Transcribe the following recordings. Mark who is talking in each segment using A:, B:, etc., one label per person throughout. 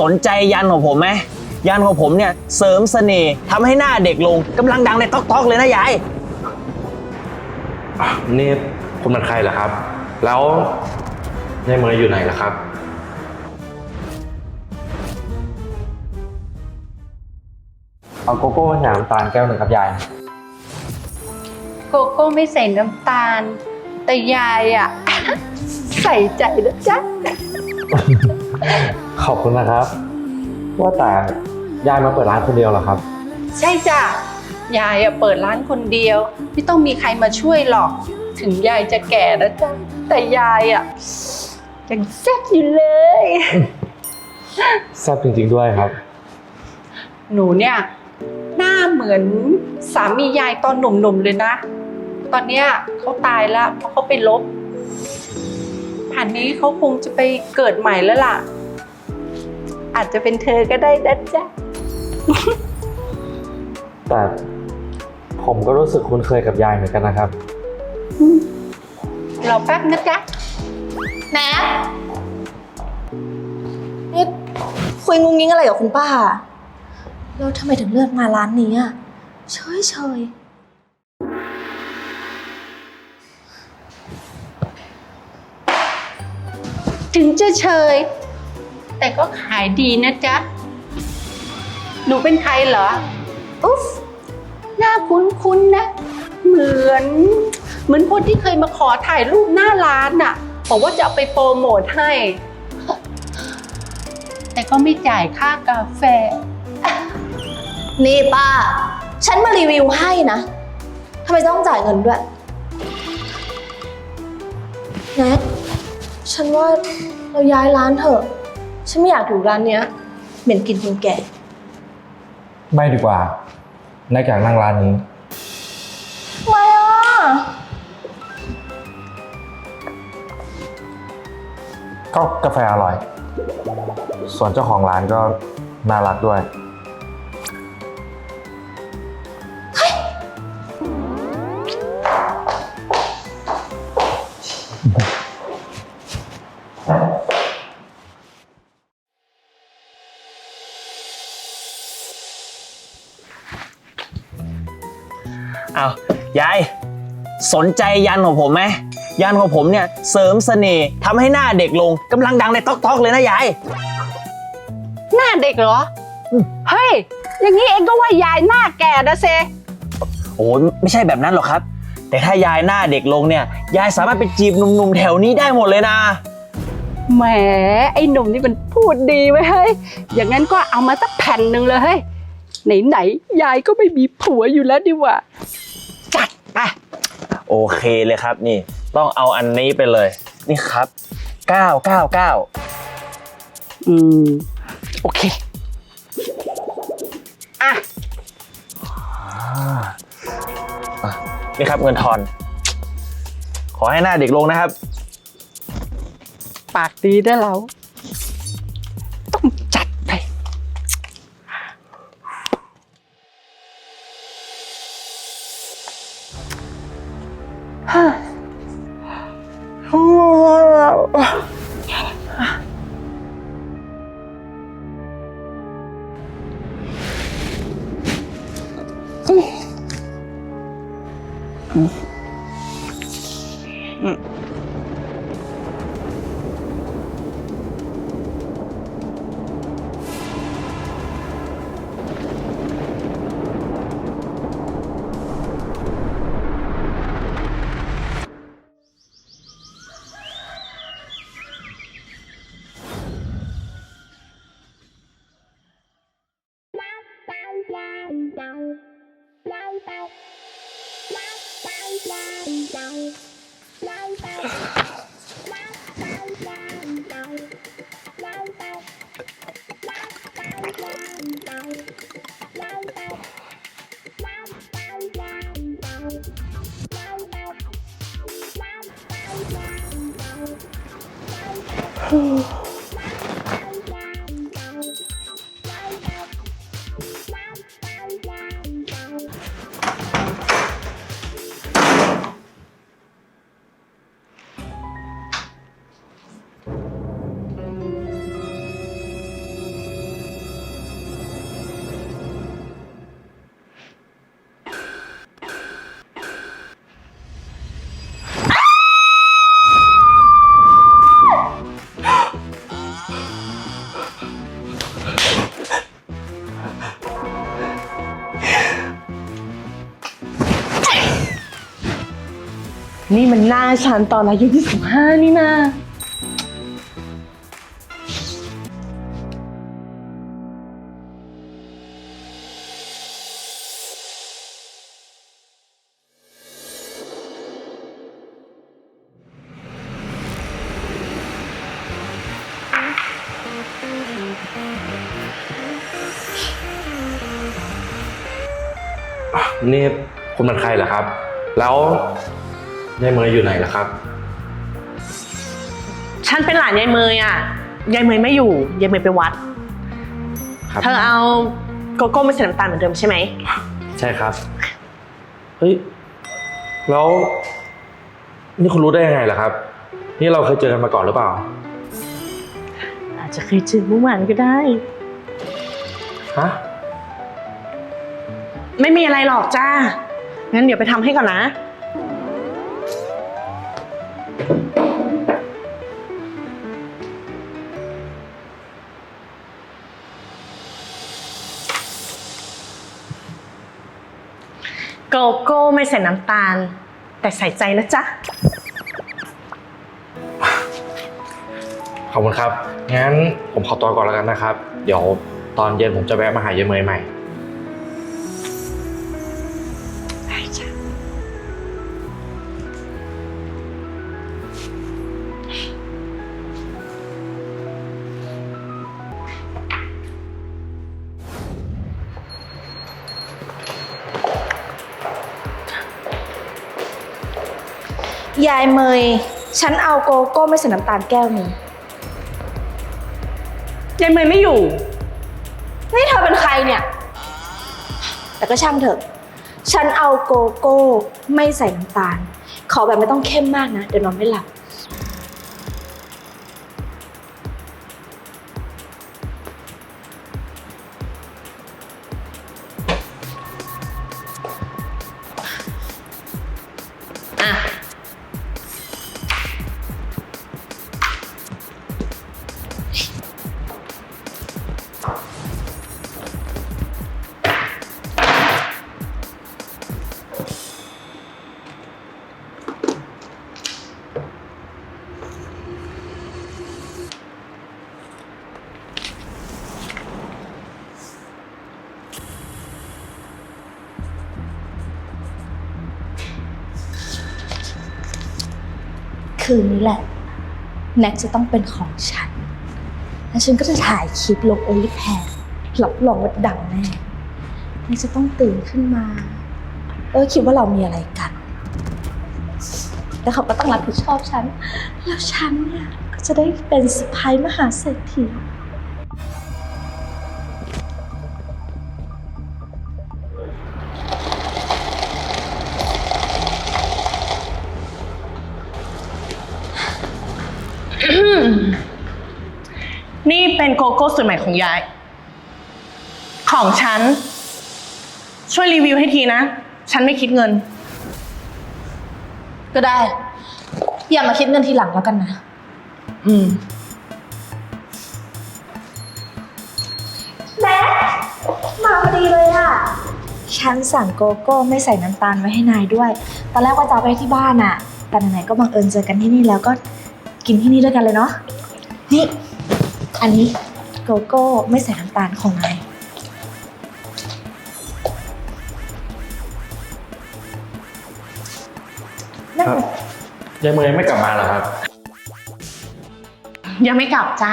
A: สนใจยันของผมไหมยันของผมเนี่ยเสริมเสน่ห์ทำให้หน้าเด็กลงกำลังดังในต๊อกๆเลยนะยาย
B: อะนี่คุณเป็นใครเหรอครับ แล้วยายเมยอยู่ไหนล่ะครับ เอาโกโก้หนามตาลแก้วหนึ่งครับยาย
C: โกโก้ไม่ใส่น้ำตาล แต่ยายอะ ใส่ใจนะจ๊ะ
B: ขอบคุณนะครับ ว่าแต่ยายมาเปิดร้านคนเดียวเหรอครับ
C: ใช่จ้ะยายอะเปิดร้านคนเดียว ไม่ต้องมีใครมาช่วยหรอก ถึงยายจะแก่นะจ๊ะแต่ยายอะยังแซ่บอยู่เลย
B: แซ่บจริงๆด้วยครับ
C: หนูเนี่ย หน้าเหมือนสามียายตอนหนุ่มๆเลยนะ ตอนเนี้ยเขาตายแล้วเพราะเขาไปลบ ผ่านนี้เขาคงจะไปเกิดใหม่แล้วล่ะ อาจจะเป็นเธอก็ได้นะจ๊ะ
B: แต่ผมก็รู้สึกคุ้นเคยกับยายเหมือนกันนะครับ
C: รอแป๊บนะจ๊ะ
D: แน็กนี่คุยงุ้งงิ้งอะไรกับคุณป้า แล้วทำไมถึงเลือกมาร้านนี้อะเฉยเฉย
C: ถึงจะเชย แต่ก็ขายดีนะจ๊ะ หนูเป็นใครเหรอ อุ๊ฟหน้าคุ้นๆนะเหมือน เหมือนคนที่เคยมาขอถ่ายรูปหน้าร้านน่ะบอกว่าจะเอาไปโปรโมทให้ แต่ก็ไม่จ่ายค่ากาแฟ
D: นี่ป้า ฉันมารีวิวให้นะ ทำไมต้องจ่ายเงินด้วยแน็ก ฉันว่าเราย้ายร้านเถอะ ฉันไม่อยากอยู่ร้านเนี้ย เหม็นกลินคนแก่
B: ไม่ดีกว่าในการนั่งร้านนี้
D: ทำไมอะ
B: ก็กาแฟอร่อย ส่วนเจ้าของร้านก็น่ารักด้วย
A: สนใจยันของผมไหมยันของผมเนี่ยเสริมเสน่ห์ทำให้หน้าเด็กลงกำลังดังในต๊อกๆเลยนะยาย
C: หน้าเด็กเหรอ
A: อืม
C: เฮ้ย อย่างนี้เองก็ว่ายายหน้าแก่นะเซ
A: โอ้ยไม่ใช่แบบนั้นหรอกครับ แต่ถ้ายายหน้าเด็กลงเนี่ยยายสามารถไปจีบหนุ่มๆแถวนี้ได้หมดเลยนะ
C: แหม ไอ้หนุ่มนี่มันพูดดีไว้ยเฮ้ย อย่างนั้นก็เอามาสักแผ่นหนึ่งเลยเฮ้ย ไหนๆ ยายก็ไม่มีผัวอยู่แล้วดิว่า จัดไป
A: โอเคเลยครับนี่ต้องเอาอันนี้ไปเลย นี่ครับ 999
C: อืม โอเค อะ
A: อะนี่ครับเงินทอน ขอให้หน้าเด็กลงนะครับ
C: ปากดีได้แล้ว Wow, wow.
A: อ
E: หน้าฉันตอนอายุ25 นี่นา
B: นี่คุณเป็นใครเหรอครับ แล้ว ยายเมยอยู่ไหนล่ะครับ
E: ฉันเป็นหลานยายเมยอะ ยายเมยไม่อยู่ ยายเมยไปวัด
B: ครับ
E: เธอเอาโกโก้ไม่ใส่น้ำตาลเหมือนเดิมใช่ไหม
B: ใช่ครับ เฮ้ย แล้ว นี่คุณรู้ได้ยังไงล่ะครับ นี่เราเคยเจอกันมาก่อนหรือเปล่า
E: อาจจะเคยเจอเมื่อวานก็ได้
B: ฮะ
E: ไม่มีอะไรหรอกจ้า งั้นเดี๋ยวไปทำให้ก่อนนะ โกโก้ไม่ใส่น้ำตาล แต่ใส่ใจนะจ๊ะ
B: ขอบคุณครับ งั้นผมขอตัวก่อนแล้วกันนะครับ เดี๋ยวตอนเย็นผมจะแวะมาหายายเมยใหม่
D: ยายเมย ฉันเอาโกโก้ไม่ใส่น้ำตาลแก้วหนึ่ง
E: ยายเมยไม่อยู่
D: นี่เธอเป็นใครเนี่ย แต่ก็ช่างเถอะ ฉันเอาโกโก้ไม่ใส่น้ำตาล ขอแบบไม่ต้องเข้มมากนะ เดี๋ยวนอนไม่หลับ
E: อะ
D: คืนนี้แหละ แน็กจะต้องเป็นของฉัน แล้วฉันก็จะถ่ายคลิปลงโอลิแพนรับรองว่าดังแน่แน็กจะต้องตื่นขึ้นมา เออคิดว่าเรามีอะไรกัน แล้วเขาก็ต้องรับผิดชอบฉัน แล้วฉันเนี่ยก็จะได้เป็นสะพายมหาเศรษฐี
E: นี่เป็นโกโก้สูตรใหม่ของยาย ของฉัน ช่วยรีวิวให้ทีนะ ฉันไม่คิดเงิน
D: ก็ได้ อย่ามาคิดเงินทีหลังแล้วกันนะ
E: อืม
D: แม็กมาพอดีเลยอะฉันสั่งโกโก้ไม่ใส่น้ำตาลไว้ให้นายด้วย ตอนแรกว่าจะเอาไปที่บ้านอะแต่ไหนๆก็บังเอิญเจอกันที่นี่แล้วก็ กินที่นี่ด้วยกันเลยเนาะนี่ อันนี้โกโก้ไม่ใส่น้ำตาลของนายนั่น
B: ครับ
D: แหละ
B: ยายเมยไม่กลับมาเหรอครับ
E: ยังไม่กลับจ้า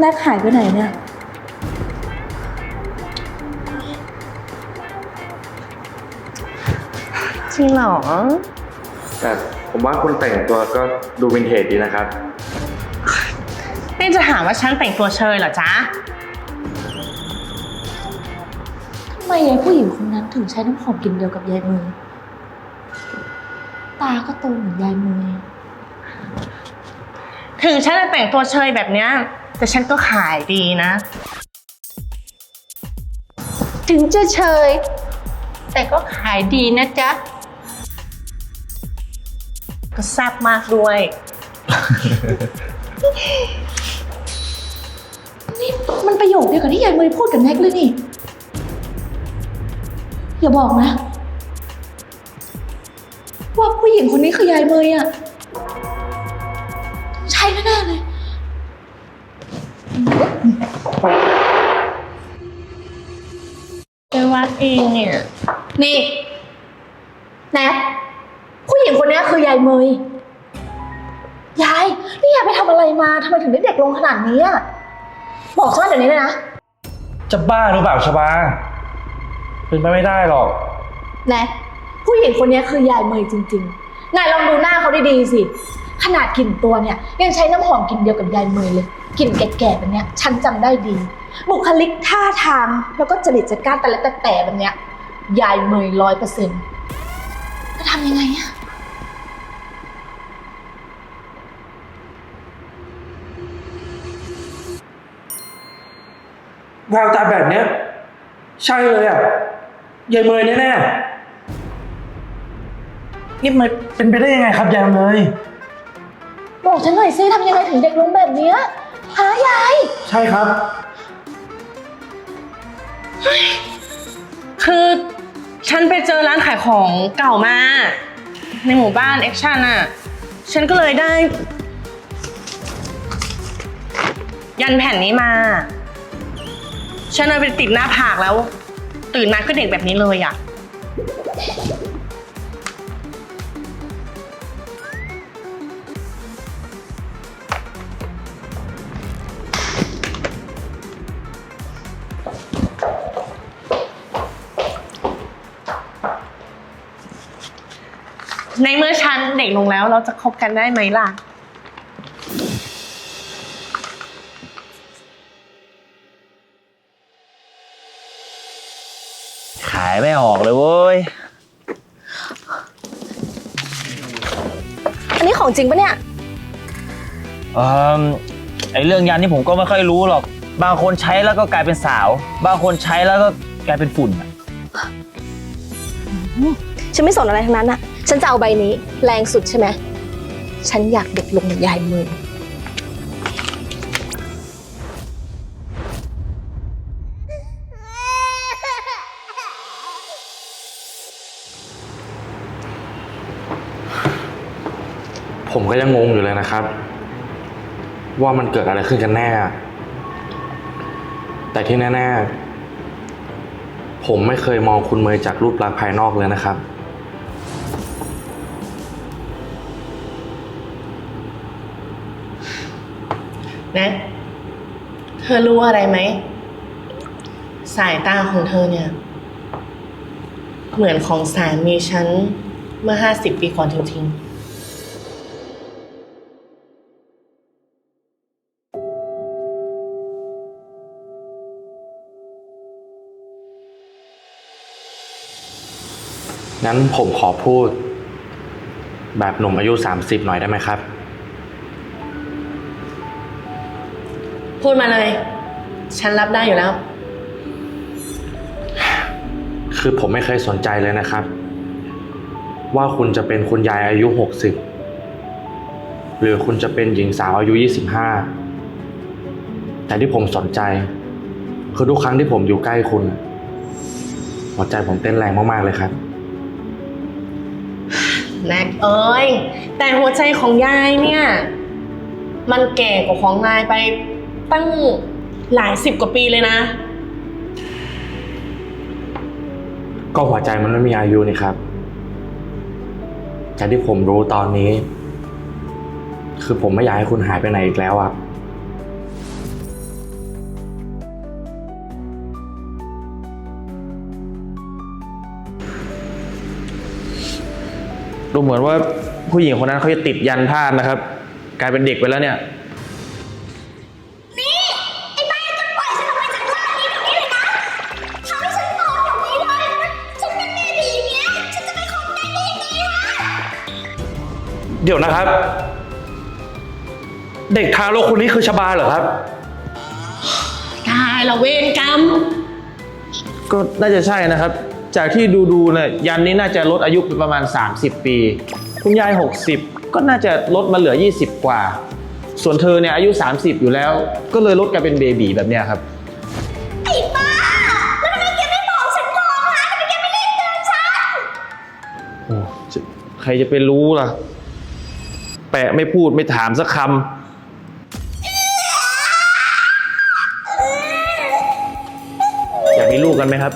D: แนกหายไปไหนเนี่ย
E: จริงเหรอ
B: แต่ผมว่าคุณแต่งตัวก็ดูวินเทจดีนะครับ
E: นี่จะหาว่าฉันแต่งตัวเชยเหรอจ๊ะ
D: ทำไมยายผู้หญิงคนนั้นถึงใช้น้ำหอมกลิ่นเดียวกับยายเมยตาก็โตเหมือนยายเมย
E: ถึงฉันจะแต่งตัวเชยแบบเนี้ย แต่ฉันก็ขายดีนะ
C: ถึงจะเชย แต่ก็ขายดีนะจ๊ะ
E: ก็แซ่บมากด้วย
D: นี่มันประโยคเดียวกับที่ยายเมยพูดกับแน็กเลยนี่ อย่าบอกนะ ว่าผู้หญิงคนนี้คือยายเมยอะ ใช่แน่ๆเลย
E: ไปวัดเองเนี่ย
D: นี่แน็กผู้หญิงคนนี้คือยายเมย ยาย นี่ยายไปทำอะไรมาทำไมถึงได้เด็กลงขนาดนี้อะบอกฉันมาเดี๋ยวนี้เลยนะ
B: จะบ้าหรือเปล่าชบา เป็นไปไม่ได้หรอก
D: แน็กผู้หญิงคนนี้คือยายเมยจริงๆ นายลองดูหน้าเขาดีๆสิ ขนาดกลิ่นตัวเนี่ยยังใช้น้ำหอมกลิ่นเดียวกับยายเมยเลยกลิ่นแก่ๆแบบเนี้ยฉันจำได้ดี บุคลิกท่าทางแล้วก็จริตจักร้านแต่ละแต่แต่แบบเนี้ยยายเมยร้อยเปอร์เซ็นต์จะทำยังไงอะ
B: แววตาแบบเนี้ย ใช่เลยอะยายเมยแน่ๆนี่มันเป็นไปได้ยังไงครับยายเมย
D: บอกฉันหน่อยสิทำยังไงถึงเด็กลงแบบเนี้ยหายาย
B: ใช่ครับ
E: คือฉันไปเจอร้านขายของเก่ามา ในหมู่บ้านแอคชั่นอะ ฉันก็เลยได้ ยันแผ่นนี้มา ฉันเอาไปติดหน้าผากแล้ว ตื่นมาก็เด็กแบบนี้เลยอะ ในเมื่อฉันเด็กลงแล้วเราจะคบกันได้ไหมล่ะ
A: ขายไม่ออกเลยเว้ย
D: อันนี้ของจริงปะเนี่ย
A: เอ่อไอเรื่องยันนี่ผมก็ไม่ค่อยรู้หรอก บางคนใช้แล้วก็กลายเป็นสาว บางคนใช้แล้วก็กลายเป็นฝุ่นอะ
D: ฉันไม่สนอะไรทั้งนั้นอะ ฉันจะเอาใบนี้ แรงสุดใช่ไหม ฉันอยากเด็กลงเหมือนยายเมย
B: ผมก็ยังงงอยู่เลยนะครับ ว่ามันเกิดอะไรขึ้นกันแน่ แต่ที่แน่ ๆ ผมไม่เคยมองคุณเมย์จากรูปลักษณ์ภายนอกเลยนะครับ
E: นะ เธอรู้อะไรไหม สายตาของเธอเนี่ย เหมือนของสามีฉันเมื่อห้าสิบปีก่อนจริงๆ
B: งั้นผมขอพูด แบบหนุ่มอายุ 30 หน่อยได้ไหมครับ
E: พูดมาเลย ฉันรับได้อยู่แล้ว
B: คือผมไม่เคยสนใจเลยนะครับ ว่าคุณจะเป็นคุณยายอายุ 60 หรือคุณจะเป็นหญิงสาวอายุ 25 แต่ที่ผมสนใจ คือทุกครั้งที่ผมอยู่ใกล้คุณ หัวใจผมเต้นแรงมาก ๆ เลยครับ
E: แน็กเอ้ย แต่หัวใจของยายเนี่ย มันแก่กว่าของนายไป ตั้งหลายสิบกว่าปีเลยนะ
B: ก็หัวใจมันไม่มีอายุนี่ครับ จากที่ผมรู้ตอนนี้ คือผมไม่อยากให้คุณหายไปไหนอีกแล้วอะ
A: ดูเหมือนว่าผู้หญิงคนนั้นเขาจะติดยันธาตุนะครับ กลายเป็นเด็กไปแล้วเนี่ย
B: เดี๋ยวนะครับ เด็กทารกคนนี้คือชบาเหรอครับ
E: ตายละเวรกรรม
A: ก็น่าจะใช่นะครับ จากที่ดูดูๆเนี่ยยันนี้น่าจะลดอายุไปประมาณ 30 ปี คุณยาย 60 ก็น่าจะลดมาเหลือ 20 กว่า ส่วนเธอเนี่ยอายุ 30 อยู่แล้ว ก็เลยลดกลายเป็นเบบีแบบเนี้ยครับ
F: ไอ้บ้า แล้วทำไมแกไม่บอกฉันก่อนฮะทำไมแกไม่รีบเตือนฉัน
A: โอ้จะใครจะไปรู้ล่ะ แปะไม่พูดไม่ถามสักคำอยากมีลูกกันไหมครับ